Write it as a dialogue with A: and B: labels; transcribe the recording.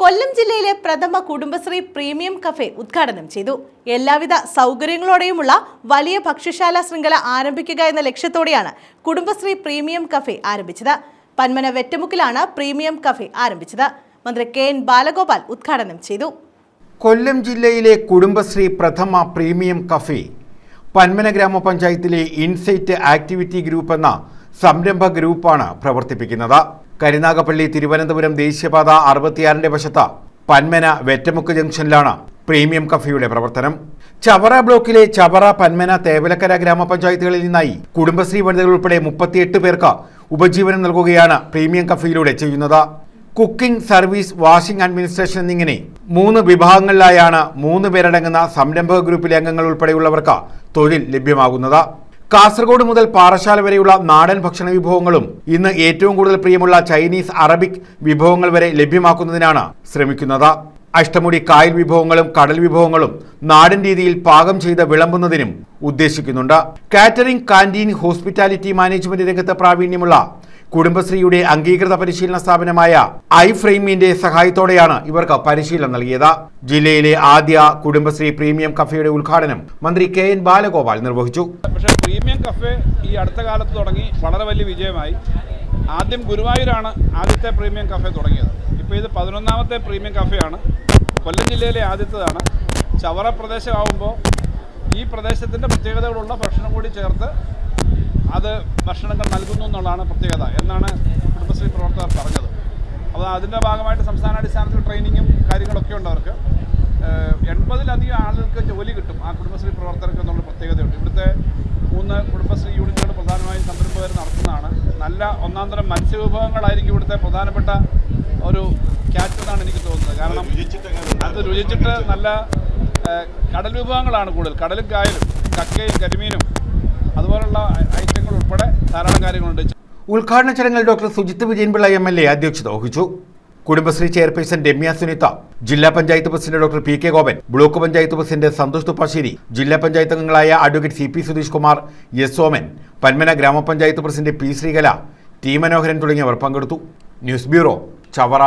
A: കൊല്ലം ജില്ലയിലെ പ്രഥമ Kudumbashree premium cafe ഉദ്ഘാടനം ചെയ്തു. എല്ലാവിധ സൗകര്യങ്ങളോടെയുമുള്ള വലിയ ഭക്ഷ്യശാല ശൃംഖല ആരംഭിക്കുക എന്ന ലക്ഷ്യത്തോടെയാണ് കുടുംബശ്രീ പ്രീമിയം കഫേ ആരംഭിച്ചത്. പന്മന വെറ്റമുക്കിലാണ് പ്രീമിയം കഫേ ആരംഭിച്ചത്. മന്ത്രി കെ എൻ ബാലഗോപാൽ ഉദ്ഘാടനം ചെയ്തു.
B: കൊല്ലം ജില്ലയിലെ കുടുംബശ്രീ പ്രഥമ പ്രീമിയം കഫേ പന്മന ഗ്രാമപഞ്ചായത്തിലെ ഇൻസൈറ്റ് ആക്ടിവിറ്റി ഗ്രൂപ്പ് എന്ന സംരംഭ ഗ്രൂപ്പാണ് പ്രവർത്തിപ്പിക്കുന്നത്. കരുനാഗപ്പള്ളി തിരുവനന്തപുരം ദേശീയപാത അറുപത്തിയാറിന്റെ വശത്ത് പന്മന വെറ്റമുക്ക് ജംഗ്ഷനിലാണ് പ്രീമിയം കഫേയുടെ പ്രവർത്തനം. ചവറ ബ്ലോക്കിലെ ചവറ പന്മന തേവലക്കര ഗ്രാമപഞ്ചായത്തുകളിൽ നിന്നായി കുടുംബശ്രീ വനിതകൾ ഉൾപ്പെടെ മുപ്പത്തിയെട്ട് പേർക്ക് ഉപജീവനം നൽകുകയാണ് പ്രീമിയം കഫേയിലൂടെ ചെയ്യുന്നത്. കുക്കിംഗ് സർവീസ് വാഷിംഗ് അഡ്മിനിസ്ട്രേഷൻ എന്നിങ്ങനെ മൂന്ന് വിഭാഗങ്ങളിലായാണ് മൂന്ന് പേരടങ്ങുന്ന സംരംഭക ഗ്രൂപ്പിലെ അംഗങ്ങൾ ഉൾപ്പെടെയുള്ളവർക്ക് തൊഴിൽ ലഭ്യമാകുന്നത്. കാസർഗോഡ് മുതൽ പാറശാല വരെയുള്ള നാടൻ ഭക്ഷണ വിഭവങ്ങളും ഇന്ന് ഏറ്റവും കൂടുതൽ പ്രിയമുള്ള ചൈനീസ് അറബിക് വിഭവങ്ങൾ വരെ ലഭ്യമാക്കുന്നതിനാണ് ശ്രമിക്കുന്നത്. അഷ്ടമുടി കായൽ വിഭവങ്ങളും കടൽ വിഭവങ്ങളും നാടൻ രീതിയിൽ പാകം ചെയ്ത് വിളമ്പുന്നതിനും ഉദ്ദേശിക്കുന്നുണ്ട്. കാറ്ററിംഗ് കാന്റീൻ ഹോസ്പിറ്റാലിറ്റി മാനേജ്മെന്റ് രംഗത്ത് പ്രാവീണ്യമുള്ള കുടുംബശ്രീയുടെ അംഗീകൃത പരിശീലന സ്ഥാപനമായ ഐ ഫ്രെയിമിന്റെ സഹായത്തോടെയാണ് ഇവർക്ക് പരിശീലനം നൽകിയത്. ജില്ലയിലെ ആദ്യ കുടുംബശ്രീ പ്രീമിയം കഫേയുടെ ഉദ്ഘാടനം മന്ത്രി കെ എൻ ബാലഗോപാൽ നിർവഹിച്ചു.
C: കഫേ ഈ അടുത്ത കാലത്ത് തുടങ്ങി വളരെ വലിയ വിജയമായി. ആദ്യം ഗുരുവായൂരാണ് ആദ്യത്തെ പ്രീമിയം കഫേ തുടങ്ങിയത്. ഇപ്പോൾ ഇത് പതിനൊന്നാമത്തെ പ്രീമിയം കഫേയാണ്. കൊല്ലം ജില്ലയിലെ ആദ്യത്തേതാണ്. ചവറ പ്രദേശമാകുമ്പോൾ ഈ പ്രദേശത്തിന്റെ പ്രത്യേകതകളുള്ള ഭക്ഷണം കൂടി ചേർത്ത് അത് ഭക്ഷണങ്ങൾ നൽകുന്നു എന്നുള്ളതാണ് പ്രത്യേകത എന്നാണ് കുടുംബശ്രീ പ്രവർത്തകർ പറഞ്ഞത്. അപ്പോൾ അതിന്റെ ഭാഗമായിട്ട് സംസ്ഥാനാടിസ്ഥാനത്തിൽ ട്രെയിനിങ്ങും കാര്യങ്ങളൊക്കെ ഉണ്ട് അവർക്ക്. എൺപതിലധികം ആളുകൾക്ക് ജോലി കിട്ടും ആ കുടുംബശ്രീ പ്രവർത്തകർക്ക് എന്നുള്ള പ്രത്യേകതയുണ്ട്. ഇവിടുത്തെ മൂന്ന് കുടുംബശ്രീ യൂണിറ്റുകൾ പ്രധാനമായും സംരംഭകർ നടത്തുന്നതാണ്. നല്ല ഒന്നാം തരം മത്സ്യവിഭവങ്ങളായിരിക്കും ഇവിടുത്തെ പ്രധാനപ്പെട്ട ഒരു എന്നാണ് എനിക്ക് തോന്നുന്നത്. കാരണം അത് രുചിച്ചിട്ട് നല്ല കടൽ വിഭവങ്ങളാണ് കൂടുതൽ. കടലും കായലും കക്കയും കരിമീനും അതുപോലുള്ള ഐറ്റങ്ങൾ ഉൾപ്പെടെ ധാരാളം കാര്യങ്ങളുണ്ട്.
B: ഉദ്ഘാടന ചടങ്ങിൽ doctor Sujith Vijayanpillai M L A അധ്യക്ഷത വഹിച്ചു. കുടുംബശ്രീ ചെയർപേഴ്സൺ രമ്യ സുനിത ജില്ലാ panchayat president doctor P K Gopan block panchayat president Santhosh Thuppassery ജില്ലാ പഞ്ചായത്ത് അംഗങ്ങളായ advocate C P Sudheesh Kumar S Soman Panmana ഗ്രാമപഞ്ചായത്ത് president P Sreekala T Manoharan തുടങ്ങിയവർ പങ്കെടുത്തു. News bureau Chavara.